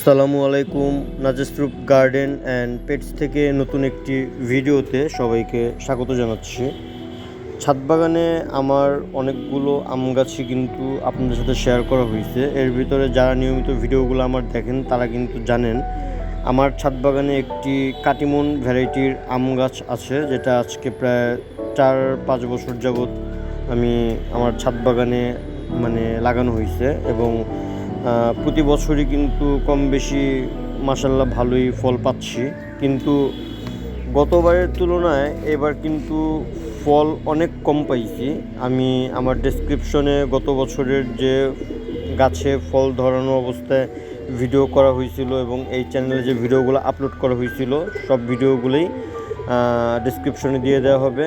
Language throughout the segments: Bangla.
আসসালামু আলাইকুম নাজেসরুপ গার্ডেন অ্যান্ড পেটস থেকে নতুন একটি ভিডিওতে সবাইকে স্বাগত জানাচ্ছি। ছাদ বাগানে আমার অনেকগুলো আম গাছই কিন্তু আপনাদের সাথে শেয়ার করা হয়েছে। এর ভিতরে যারা নিয়মিত ভিডিওগুলো আমার দেখেন, তারা কিন্তু জানেন, আমার ছাদ বাগানে একটি কাটিমন ভ্যারাইটির আম গাছ আছে, যেটা আজকে প্রায় চার, পাঁচ বছর যাবৎ আমি আমার ছাদ বাগানে মানে লাগানো হয়েছে এবং প্রতি বছরই কিন্তু কম বেশি মাসাল্লাহ ভালোই ফল পাচ্ছি। কিন্তু গতবারের তুলনায় এবার কিন্তু ফল অনেক কম পাইছি। আমি আমার ডেসক্রিপশনে গত বছরের যে গাছে ফল ধরানো অবস্থায় ভিডিও করা হয়েছিল এবং এই চ্যানেলে যে ভিডিওগুলো আপলোড করা হয়েছিল, সব ভিডিওগুলোই ডিসক্রিপশনে দিয়ে দেওয়া হবে।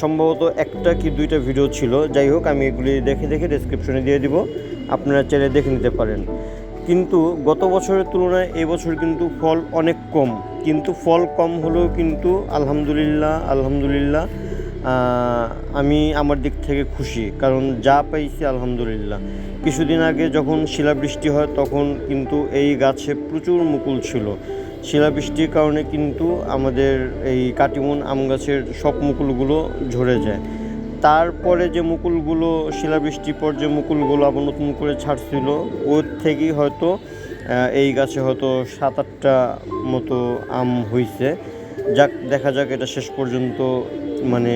সম্ভবত একটা কি দুইটা ভিডিও ছিল। যাই হোক, আমি এগুলি দেখে দেখে ডিসক্রিপশনে দিয়ে দিব। আপনারা চাইলে দেখে নিতে পারেন। কিন্তু গত বছরের তুলনায় এবছর কিন্তু ফল অনেক কম। কিন্তু ফল কম হলেও কিন্তু আলহামদুলিল্লাহ আলহামদুলিল্লাহ আমি আমার দিক থেকে খুশি। কারণ যা পাইছি আলহামদুলিল্লাহ। কিছুদিন আগে যখন শিলাবৃষ্টি হয়, তখন কিন্তু এই গাছে প্রচুর মুকুল ছিল। শিলাবৃষ্টির কারণে কিন্তু আমাদের এই কাটিমন আম গাছের সব মুকুলগুলো ঝরে যায়। তারপরে যে মুকুলগুলো, শিলাবৃষ্টির পর যে মুকুলগুলো আবার নতুন করে ছাড়ছিল, ওর থেকেই হয়তো এই গাছে হয়তো সাত আটটা মতো আম হয়েছে যাক, দেখা যাক এটা শেষ পর্যন্ত মানে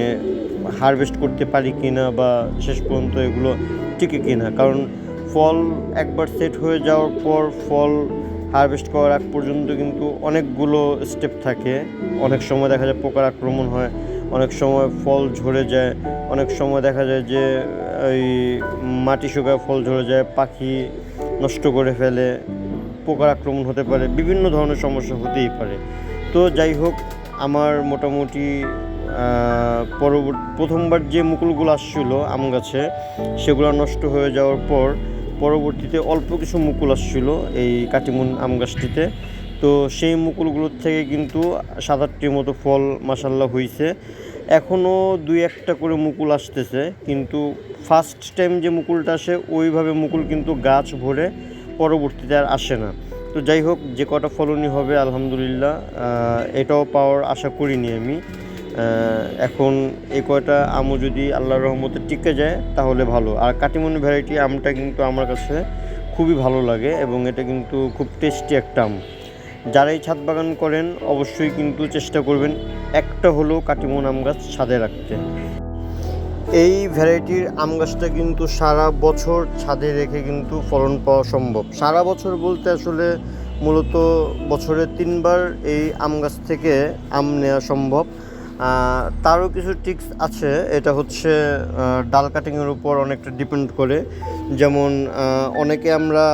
হারভেস্ট করতে পারি কিনা বা শেষ পর্যন্ত এগুলো টিকে কিনা। কারণ ফল একবার সেট হয়ে যাওয়ার পর ফল হারভেস্ট করার আগ পর্যন্ত কিন্তু অনেকগুলো স্টেপ থাকে। অনেক সময় দেখা যায় পোকার আক্রমণ হয়, অনেক সময় ফল ঝরে যায়, অনেক সময় দেখা যায় যে, ওই মাটি শুকায়, ফল ঝরে যায়, পাখি নষ্ট করে ফেলে, পোকার আক্রমণ হতে পারে, বিভিন্ন ধরনের সমস্যা হতেই পারে। তো যাই হোক, আমার মোটামুটি পরবর্তী, প্রথমবার যে মুকুলগুলো আসছিল আম গাছে, সেগুলো নষ্ট হয়ে যাওয়ার পর পরবর্তীতে অল্প কিছু মুকুল আসছিল এই কাটিমুন আম গাছটিতে। তো সেই মুকুলগুলোর থেকে কিন্তু সাত আটটির মতো ফল মাসাল্লাহ হয়েছে এখনও দুই একটা করে মুকুল আসতেছে, কিন্তু ফার্স্ট টাইম যে মুকুলটা আসে, ওইভাবে মুকুল কিন্তু গাছ ভরে পরবর্তীতে আর আসে না। তো যাই হোক, যে কটা ফলনই হবে, আলহামদুলিল্লাহ এটাও পাওয়ার আশা করিনি আমি। এখন এই কয়টা আমও যদি আল্লাহর রহমতে টিকে যায়, তাহলে ভালো। আর কাটিমনি ভ্যারাইটি আমটা কিন্তু আমার কাছে খুবই ভালো লাগে এবং এটা কিন্তু খুব টেস্টি একটা আম। যারাই ছাদ বাগান করেন, অবশ্যই কিন্তু চেষ্টা করবেন একটা হলেও কাটিমন আম গাছ ছাদে রাখতে। এই ভ্যারাইটির আম গাছটা কিন্তু সারা বছর ছাদে রেখে কিন্তু ফলন পাওয়া সম্ভব। সারা বছর বলতে আসলে মূলত বছরে তিনবার এই আম গাছ থেকে আম নেওয়া সম্ভব। তারও কিছু ট্রিক্স আছে। এটা হচ্ছে ডাল কাটিংয়ের উপর অনেকটা ডিপেন্ড করে। যেমন অনেকে আমরা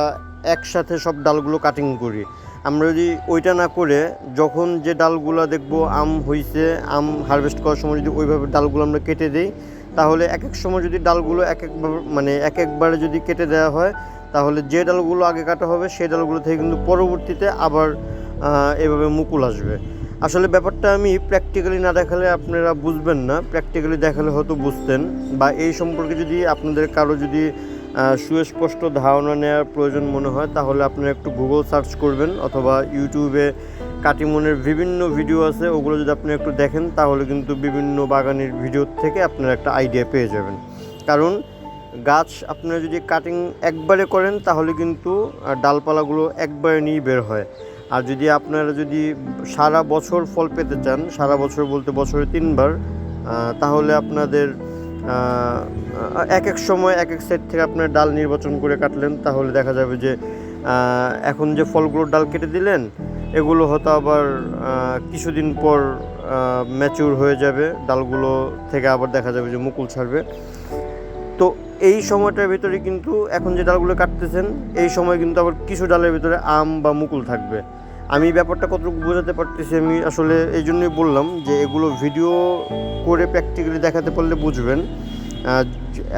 একসাথে সব ডালগুলো কাটিং করি। আমরা যদি ওইটা না করে, যখন যে ডালগুলো দেখব আম হইছে, আম হারভেস্ট করার সময় যদি ওইভাবে ডালগুলো আমরা কেটে দিই, তাহলে এক এক সময় যদি ডালগুলো এক একবার মানে এক একবারে যদি কেটে দেওয়া হয়, তাহলে যে ডালগুলো আগে কাটা হবে সেই ডালগুলো থেকে কিন্তু পরবর্তীতে আবার এভাবে মুকুল আসবে। আসলে ব্যাপারটা আমি প্র্যাকটিক্যালি না দেখালে আপনারা বুঝবেন না। প্র্যাকটিক্যালি দেখালে হয়তো বুঝতেন। বা এই সম্পর্কে যদি আপনাদের কারও যদি সুস্পষ্ট ধারণা নেওয়ার প্রয়োজন মনে হয়, তাহলে আপনারা একটু গুগল সার্চ করবেন অথবা ইউটিউবে কাটিমনের বিভিন্ন ভিডিও আছে, ওগুলো যদি আপনি একটু দেখেন, তাহলে কিন্তু বিভিন্ন বাগানের ভিডিও থেকে আপনারা একটা আইডিয়া পেয়ে যাবেন। কারণ গাছ আপনারা যদি কাটিং একবারে করেন, তাহলে কিন্তু ডালপালাগুলো একবারে নিয়ে বের হয়। আর যদি আপনারা যদি সারা বছর ফল পেতে চান, সারা বছর বলতে বছরে তিনবার তাহলে আপনাদের এক এক সময়, এক এক সেট থেকে আপনার ডাল নির্বাচন করে কাটলেন। তাহলে দেখা যাবে যে এখন যে ফলগুলোর ডাল কেটে দিলেন, এগুলো হয়তো আবার কিছুদিন পর ম্যাচিউর হয়ে যাবে। ডালগুলো থেকে আবার দেখা যাবে যে মুকুল ছাড়বে। এই সময়টার ভিতরে কিন্তু এখন যে ডালগুলো কাটতেছেন, এই সময় কিন্তু আবার কিছু ডালের ভিতরে আম বা মুকুল থাকবে। আমি ব্যাপারটা কতটুকু বোঝাতে পারতেছি আমি আসলে এই জন্যই বললাম যে এগুলো ভিডিও করে প্র্যাকটিক্যালি দেখাতে পারলে বুঝবেন।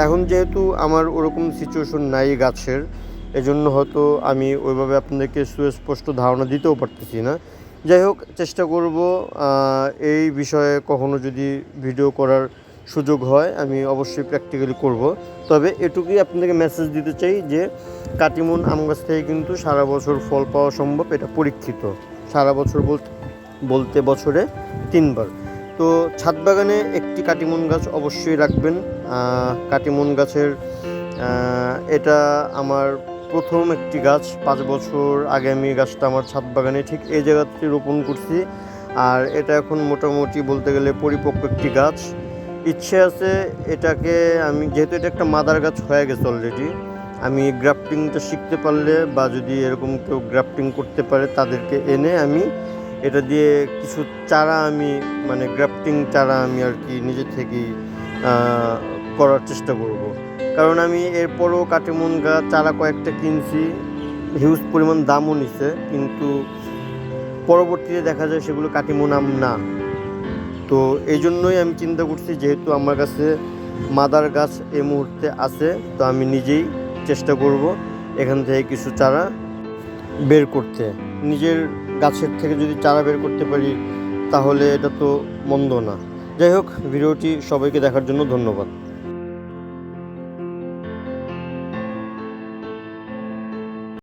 এখন যেহেতু আমার ওরকম সিচুয়েশন নাই গাছের, এজন্য হয়তো আমি ওইভাবে আপনাদেরকে সুস্পষ্ট ধারণা দিতেও পারতেছি না। যাই হোক, চেষ্টা করব এই বিষয়ে কখনো যদি ভিডিও করার সুযোগ হয়, আমি অবশ্যই প্র্যাকটিক্যালি করব। তবে এটুকুই আপনাদেরকে মেসেজ দিতে চাই যে, কাটিমুন আম গাছ থেকে কিন্তু সারা বছর ফল পাওয়া সম্ভব, এটা পরীক্ষিত। সারা বছর বলতে বছরে তিনবার। তো ছাদ বাগানে একটি কাটিমুন গাছ অবশ্যই রাখবেন। কাটিমন গাছের এটা আমার প্রথম একটি গাছ। পাঁচ বছর আগে আমি গাছটা আমার ছাদ বাগানে ঠিক এই জায়গাতে রোপণ করছি। আর এটা এখন মোটামুটি বলতে গেলে পরিপক্ক একটি গাছ। ইচ্ছে আছে এটাকে, আমি যেহেতু এটা একটা মাদার গাছ হয়ে গেছে অলরেডি আমি গ্রাফটিংটা শিখতে পারলে বা যদি এরকম কেউ গ্রাফটিং করতে পারে তাদেরকে এনে আমি এটা দিয়ে কিছু চারা আমি মানে গ্রাফটিং চারা আমি আর কি নিজে থেকেই করার চেষ্টা করব। কারণ আমি এরপরও কাটিমন গাছ, চারা কয়েকটা কিনছি হিউজ পরিমাণ দামও নিছে, কিন্তু পরবর্তীতে দেখা যায় সেগুলো কাটিমন আম না। তো এই জন্যই আমি চিন্তা করছি যেহেতু আমার কাছে মাদার গাছ এই মুহূর্তে আছে, তো আমি নিজেই চেষ্টা করব এখান থেকে কিছু চারা বের করতে। নিজের গাছের থেকে যদি চারা বের করতে পারি, তাহলে এটা তো মন্দ না। যাই হোক, ভিডিওটি সবাইকে দেখার জন্য ধন্যবাদ।